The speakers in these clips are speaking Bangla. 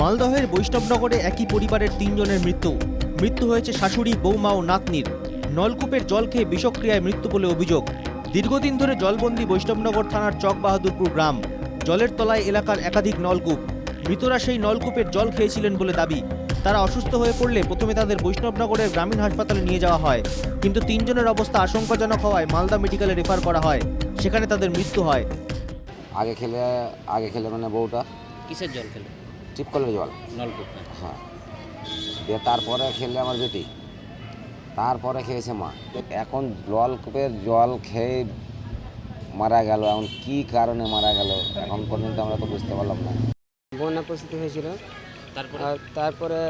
মালদহের বৈষ্ণবনগরে একই পরিবারের তিনজনের মৃত্যু। মৃত্যু হয়েছে শাশুড়ি বৌমা ও নাতনির। নলকূপের জল খেয়ে বিষক্রিয়ায় মৃত্যু বলে অভিযোগ। দীর্ঘদিন ধরে জলবন্দি বৈষ্ণবনগর থানার চক বাহাদুরপুর গ্রাম। জলের তলায় এলাকার একাধিক নলকূপ। মৃতরা সেই নলকূপের জল খেয়েছিলেন বলে দাবি। তারা অসুস্থ হয়ে পড়লে প্রথমে তাদের বৈষ্ণবনগরের গ্রামীণ হাসপাতালে নিয়ে যাওয়া হয়। কিন্তু তিনজনের অবস্থা আশঙ্কাজনক হওয়ায় মালদা মেডিকেলে রেফার করা হয়। সেখানে তাদের মৃত্যু হয়। আগে খেলে আগে খেলে মানে বউটা। কিসের জল খেলে? টিপকলের জল নলকূপ হ্যাঁ। দিয়ে তারপরে খেলে আমার বেটি। তারপরে খেয়েছে মা। এখন নলকূপের জল খেয়ে মারা গেল। এখন কি কারণে মারা গেল? এখন পর্যন্ত আমরা তো বুঝতে পারলাম না। বন্যা পরিস্থিতি হয়েছিল। তারপরে? আর তারপরে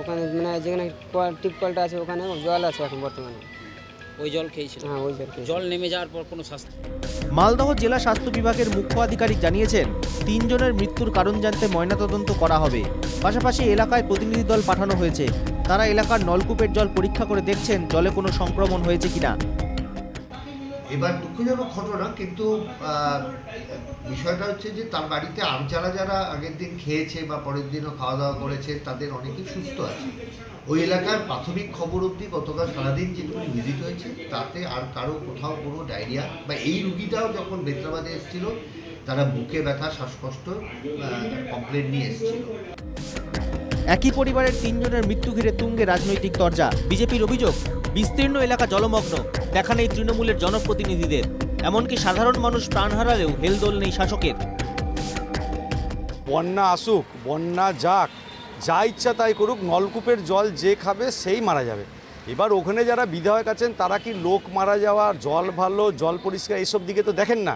ওখানে মানে যেখানে কল টিপ কলটা আছে ওখানে জল আছে এখন বর্তমানে। ওই জল খেয়েছিল। হ্যাঁ ওই জল খেয়েছি। জল নেমে যাওয়ার পর কোনো স্বাস্থ্য মালদহ জেলা স্বাস্থ্য বিভাগের মুখ্য আধিকারিক জানিয়েছেন তিনজনের মৃত্যুর কারণ জানতে ময়নাতদন্ত করা হবে। পাশাপাশি এলাকায় প্রতিনিধি দল পাঠানো হয়েছে। তারা এলাকার নলকূপের জল পরীক্ষা করে দেখছেন জলে কোনো সংক্রমণ হয়েছে কিনা। এবার দুঃখজনক ঘটনা, কিন্তু বিষয়টা হচ্ছে যে তার বাড়িতে আর যারা যারা আগের দিন খেয়েছে বা পরের দিনও খাওয়া দাওয়া করেছে, তাদের অনেকেই সুস্থ আছে। ওই এলাকার প্রাথমিক খবর অবধি গতকাল সারাদিন যেটুকু ভিজিট হয়েছে, তাতে আর কারও কোথাও কোনো ডায়রিয়া বা এই রুগীটাও যখন বেত্রাবাদে এসেছিল, তারা বুকে ব্যথা, শ্বাসকষ্ট কমপ্লেন নিয়ে এসেছিল। একই পরিবারের তিনজনের মৃত্যু ঘিরে তুঙ্গে রাজনৈতিক তরজা। বিজেপির অভিযোগ, বিস্তীর্ণ এলাকা জলমগ্ন। দেখা নেই তৃণমূলের জনপ্রতিনিধিদের। এমনকি সাধারণ মানুষ প্রাণ হারালেও হেলদোল নেই শাসকের। বন্যা আসুক, বন্যা যাক, যা ইচ্ছা তাই করুক, নলকূপের জল যে খাবে সেই মারা যাবে। এবার ওখানে যারা বিধায়ক আছেন, তারা কি লোক মারা যাওয়া, জল ভালো, জল পরিষ্কার এইসব দিকে তো দেখেন না।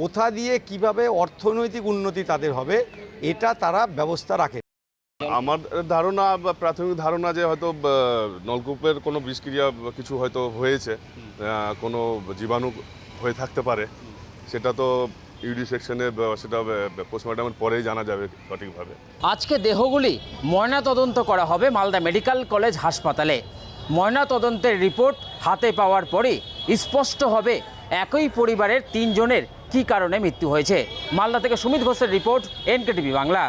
কোথা দিয়ে কীভাবে অর্থনৈতিক উন্নতি তাদের হবে, এটা তারা ব্যবস্থা রাখে। আমার ধারণা বা প্রাথমিক ধারণা যে হয়তো নলকূপের কোনো বিষক্রিয়া কিছু হয়তো হয়েছে কোনো জীবাণু হয়ে থাকতে পারে সেটা তো ইউডি সেকশনে সেটা পোস্টমর্টমের পরেই জানা যাবে সঠিকভাবে। আজকে দেহগুলি ময়না তদন্ত করা হবে মালদা মেডিকেল কলেজ হাসপাতালে। ময়না তদন্তের রিপোর্ট হাতে পাওয়ার পরে স্পষ্ট হবে একই পরিবারের তিনজনের কী কারণে মৃত্যু হয়েছে। মালদা থেকে সুমিত ঘোষের রিপোর্ট এনকেটিভি বাংলা।